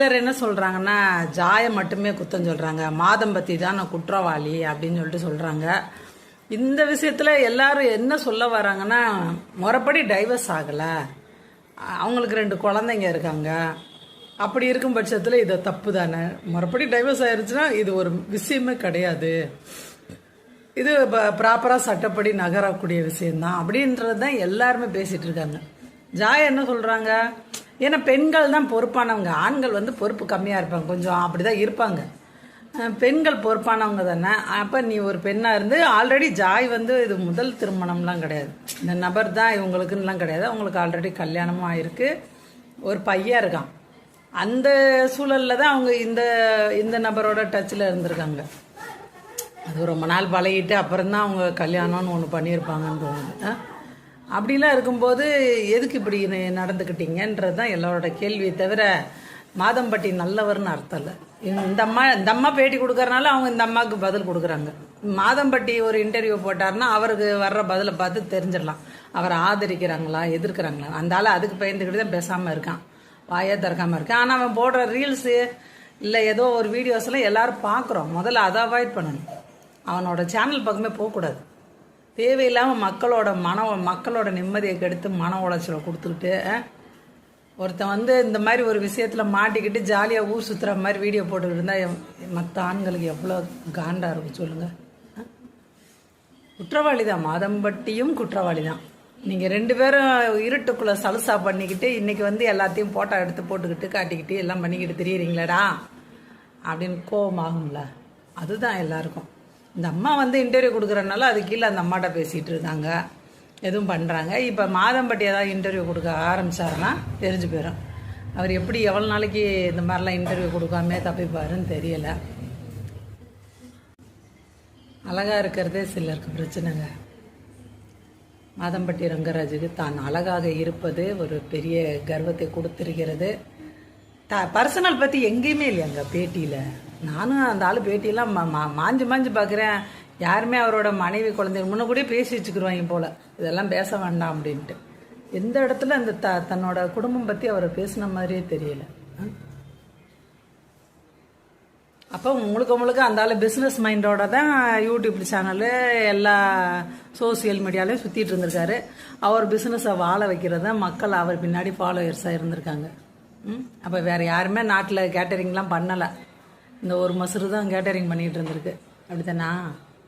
சிலர் என்ன சொல்றாங்கன்னா ஜாயை மட்டுமே குத்தம் சொல்றாங்க. மாதம்பத்தி தான் நான் குற்றவாளி அப்படின்னு சொல்லிட்டு சொல்றாங்க. இந்த விஷயத்துல எல்லாரும் என்ன சொல்ல வராங்கன்னா முறைப்படி டைவர்ஸ் ஆகல. அவங்களுக்கு ரெண்டு குழந்தைங்க இருக்காங்க. அப்படி இருக்கும் பட்சத்தில் இது தப்பு தானே? முறைப்படி டைவர்ஸ் ஆயிருச்சுன்னா இது ஒரு விஷயமே கிடையாது. இது ப்ராப்பராக சட்டப்படி நகரக்கூடிய விஷயம்தான். அப்படின்றது தான் எல்லாருமே பேசிகிட்டு இருக்காங்க. ஜாய் என்ன சொல்கிறாங்க ஏன்னா பெண்கள் தான் பொறுப்பானவங்க. ஆண்கள் வந்து பொறுப்பு கம்மியாக இருப்பாங்க. கொஞ்சம் அப்படி தான் இருப்பாங்க பெண்கள் பொறுப்பானவங்க தானே. அப்போ நீ ஒரு பெண்ணாக இருந்து ஆல்ரெடி ஜாய் வந்து இது முதல் திருமணம்லாம் கிடையாது. இந்த நபர் தான் இவங்களுக்குன்னுலாம் கிடையாது. அவங்களுக்கு ஆல்ரெடி கல்யாணமும் ஆயிருக்கு. ஒரு பையன் இருக்கான். அந்த சூழலில் தான் அவங்க இந்த இந்த நபரோட டச்சில் இருந்திருக்காங்க. அது ரொம்ப நாள் பழகிட்டு அப்புறம் தான் அவங்க கல்யாணம்னு ஒன்று பண்ணியிருப்பாங்கன்னு தோணுது. அப்படிலாம் இருக்கும்போது எதுக்கு இப்படி ந- நடந்துக்கிட்டீங்கன்றது தான் எல்லாரோட கேள்வியை தவிர மாதம்பட்டி நல்லவர்னு அர்த்தம் இல்லை. இந்த அம்மா இந்த அம்மா பேட்டி கொடுக்கறனால அவங்க இந்த அம்மாவுக்கு பதில் கொடுக்குறாங்க. மாதம்பட்டி ஒரு இன்டர்வியூ போட்டாருன்னா அவருக்கு வர்ற பதிலை பார்த்து தெரிஞ்சிடலாம். அவரை ஆதரிக்கிறாங்களா எதிர்க்கிறாங்களா? அந்த ஆள் அதுக்கு பயந்துக்கிட்டு தான் பேசாமல் இருக்கான். வாயே திறக்காம இருக்கான். ஆனால் அவன் போடுற ரீல்ஸு இல்லை ஏதோ ஒரு வீடியோஸ்லாம் எல்லாரும் பார்க்குறோம். முதல்ல அதை அவாய்ட் பண்ணணும். அவனோட சேனல் பக்கமே போகக்கூடாது. தேவையில்லாமல் மக்களோட மன மக்களோட நிம்மதியை கெடுத்து மன உளைச்சலை கொடுத்துக்கிட்டு ஒருத்தன் வந்து இந்த மாதிரி ஒரு விஷயத்தில் மாட்டிக்கிட்டு ஜாலியாக ஊர் சுற்றுற மாதிரி வீடியோ போட்டுக்கிட்டு இருந்தால் மற்ற ஆண்களுக்கு எவ்வளோ காண்டாக இருக்கும் சொல்லுங்கள் குற்றவாளி தான் மாதம்பட்டியும் குற்றவாளி தான் நீங்கள் ரெண்டு பேரும் இருட்டுக்குள்ளே சலுசா பண்ணிக்கிட்டு இன்றைக்கி வந்து எல்லாத்தையும் ஃபோட்டோ எடுத்து போட்டுக்கிட்டு காட்டிக்கிட்டு எல்லாம் பண்ணிக்கிட்டு திரியிறீங்களேடா அப்படின்னு கோபமாகும்ல. அதுதான் எல்லாருக்கும். இந்த அம்மா வந்து இன்டர்வியூ கொடுக்குறனால அது கீழே அந்த அம்மாட்ட பேசிகிட்டு இருக்காங்க எதுவும் பண்ணுறாங்க இப்போ மாதம்பட்டி ஏதாவது இன்டர்வியூ கொடுக்க ஆரம்பிச்சாருன்னா தெரிஞ்சு போயிடும் அவர் எப்படி எவ்வளோ நாளைக்கு இந்த மாதிரிலாம் இன்டர்வியூ கொடுக்காம தப்பிப்பாருன்னு தெரியலை. அழகாக இருக்கிறதே சிலருக்கு பிரச்சனைங்க. மாதம்பட்டி ரங்கராஜுக்கு தான் அழகாக இருப்பது ஒரு பெரிய கர்வத்தை கொடுத்திருக்கிறது. த பர்சனல் பற்றி எங்கேயுமே இல்லையாங்க பேட்டியில். நானும் அந்த ஆள் பேட்டியெல்லாம் மா- மா- மாஞ்சு மாஞ்சு பார்க்குறேன் யாருமே அவரோட மனைவி குழந்தைங்க முன்னே கூட பேசி வச்சுக்கிடுவாங்க போல். இதெல்லாம் பேச வேண்டாம் அப்படின்ட்டு. எந்த இடத்துல அந்த த தன்னோட குடும்பம் பற்றி அவர் பேசின மாதிரியே தெரியல. அப்போ முழுக்க முழுக்க அந்த ஆள் பிஸ்னஸ் மைண்டோட தான் யூடியூப் சேனலு எல்லா சோசியல் மீடியாலையும் சுற்றிட்டு இருந்திருக்காரு. அவர் பிஸ்னஸை வாழ வைக்கிறது தான் மக்கள் அவர் பின்னாடி ஃபாலோயர்ஸாக இருந்திருக்காங்க. ம்? அப்போ வேறு யாருமே நாட்டில் கேட்டரிங்லாம் பண்ணலை. இந்த ஒரு மசுறு தான் கேட்டரிங் பண்ணிகிட்டு இருந்திருக்கு. அப்படித்தானா?